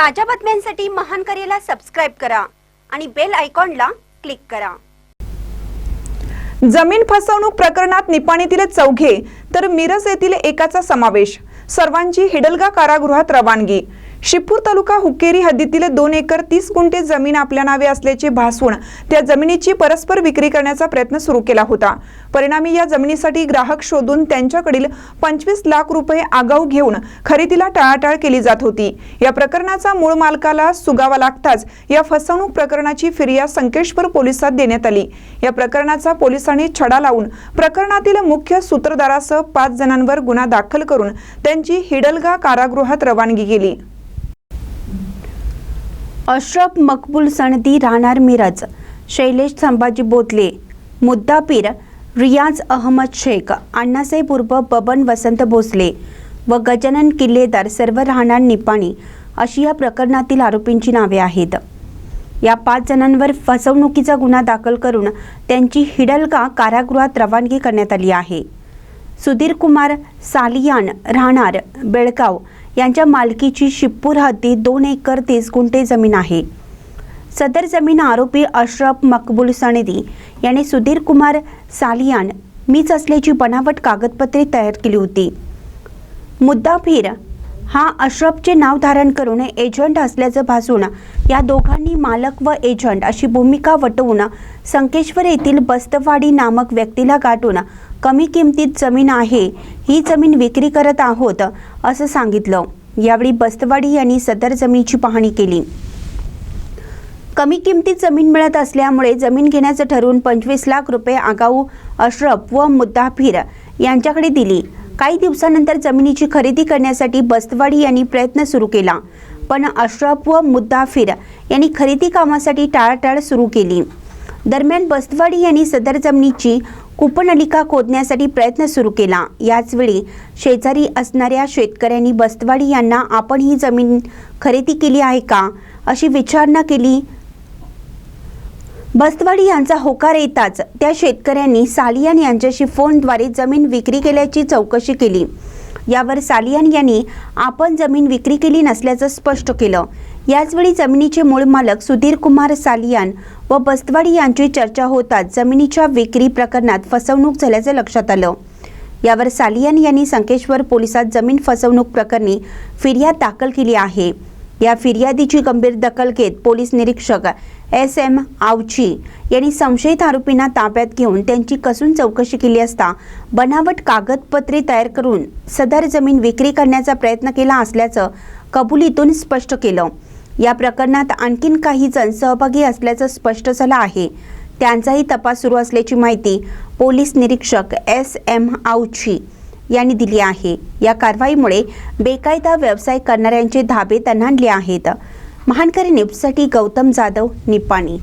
ताज्या बातम्यांसाठी महान करेला सबस्क्राईब करा आणि बेल आयकॉनला क्लिक करा. जमीन फसवणूक प्रकरणात निपाणीतील चौघे तर मिरज येथील एकाचा समावेश. सर्वांची हिडलगा कारागृहात रवानगी. शिपूर तालुका हुक्केरी हद्दीतील दोन एकर तीस गुंठे जमीन आपल्या नावे असल्याचे भासवून त्या जमिनीची परस्पर विक्री करण्याचा प्रयत्न सुरू केला होता. परिणामी या जमिनीसाठी ग्राहक शोधून त्यांच्याकडील पंचवीस लाख रुपये आगाऊ घेऊन खरेदीला टाळाटाळ केली जात होती. या प्रकरणाचा मूळ मालकाला सुगावा लागताच या फसवणूक प्रकरणाची फिर्याद संकेश्वर पोलिसात देण्यात आली. या प्रकरणाचा पोलिसांनी छडा लावून प्रकरणातील मुख्य सूत्रधारासह पाच जणांवर गुन्हा दाखल करून त्यांची हिडलगा कारागृहात रवानगी केली. अशरफ मकबूल सनदी राहणार मिरज. शैलेश संभाजी बोतले मुद्दापीर रियाज अहमद शेख अण्णासाहेब उर्फ बबन वसंत भोसले व गजानन किल्लेदार सर्व राहणार निपाणी अशी या प्रकरणातील आरोपींची नावे आहेत. या पाच जणांवर फसवणुकीचा गुन्हा दाखल करून त्यांची हिडलगा कारागृहात रवानगी करण्यात आली आहे. सुधीर कुमार सालियान राहणार बेळगाव यांच्या मालकीची शिपूर हद्दीत दोन एकर तीस गुंठे जमीन आहे. सदर जमीन आरोपी अशरफ मकबूल सनेदी याने सुधीर कुमार सालियान मीच असल्याची बनावट कागदपत्रे तयार केली होती. मुद्दाफिर हा अशरफचे नाव धारण करून एजंट असल्याचं भासून या दोघांनी मालक व एजंट अशी भूमिका वटवून संकेश्वर येथील बस्तवाडी नामक व्यक्तीला गाठून कमी किमतीत जमीन आहे ही जमीन विक्री करत आहोत असं सांगितलं. यावेळी बस्तवाडी यांनी सदर जमिनीची पाहणी केली. कमी किमतीत जमीन मिळत असल्यामुळे जमीन घेण्याचं ठरवून पंचवीस लाख रुपये आगाऊ अशरफ व मुद्दाफीर यांच्याकडे दिली. काही दिवसानंतर जमिनीची खरेदी करण्यासाठी बस्तवाडी यांनी प्रयत्न सुरू केला. पण अशरफ व मुद्दाफिर यांनी खरेदी कामासाठी टाळाटाळ सुरू केली. दरम्यान बस्तवाडी यांनी सदर जमिनीची कुपनलिका खोदण्यासाठी प्रयत्न सुरू केला. याचवेळी शेजारी असणाऱ्या शेतकऱ्यांनी बस्तवाडी यांना आपण ही जमीन खरेदी केली आहे का? अशी विचारणा केली. बस्तवाडी यांचा होकार येताच त्या शेतकऱ्यांनी सालियान यांच्याशी फोनद्वारे जमीन विक्री केल्याची चौकशी केली. यावर सालियान यांनी आपण जमीन विक्री केली नसल्याचं स्पष्ट केलं. याचवेळी जमिनीचे मूळ मालक सुधीर कुमार सालियान व बस्तवाडी यांची चर्चा होताच जमिनीच्या विक्री प्रकरणात फसवणूक झाल्याचं लक्षात आलं. यावर सालियान यांनी संकेश्वर पोलिसात जमीन फसवणूक प्रकरणी फिर्याद दाखल केली आहे. या फिर्यादीची गंभीर दखल घेत पोलीस निरीक्षक एस एम आवची यांनी संशयित आरोपींना ताब्यात घेऊन त्यांची कसून चौकशी केली असता बनावट कागदपत्रे तयार करून सदर जमीन विक्री करण्याचा प्रयत्न केला असल्याचं कबुलीतून स्पष्ट केलं. या प्रकरणात आणखीन काही जण सहभागी असल्याचं स्पष्ट झालं आहे. त्यांचाही तपास सुरू असल्याची माहिती पोलीस निरीक्षक एस एम आवची यांनी दिली आहे. या कारवाईमुळे बेकायदा व्यवसाय करणाऱ्यांचे धाबे तणाणले आहेत. महानकरी न्यूजसाठी गौतम जाधव निपाणी.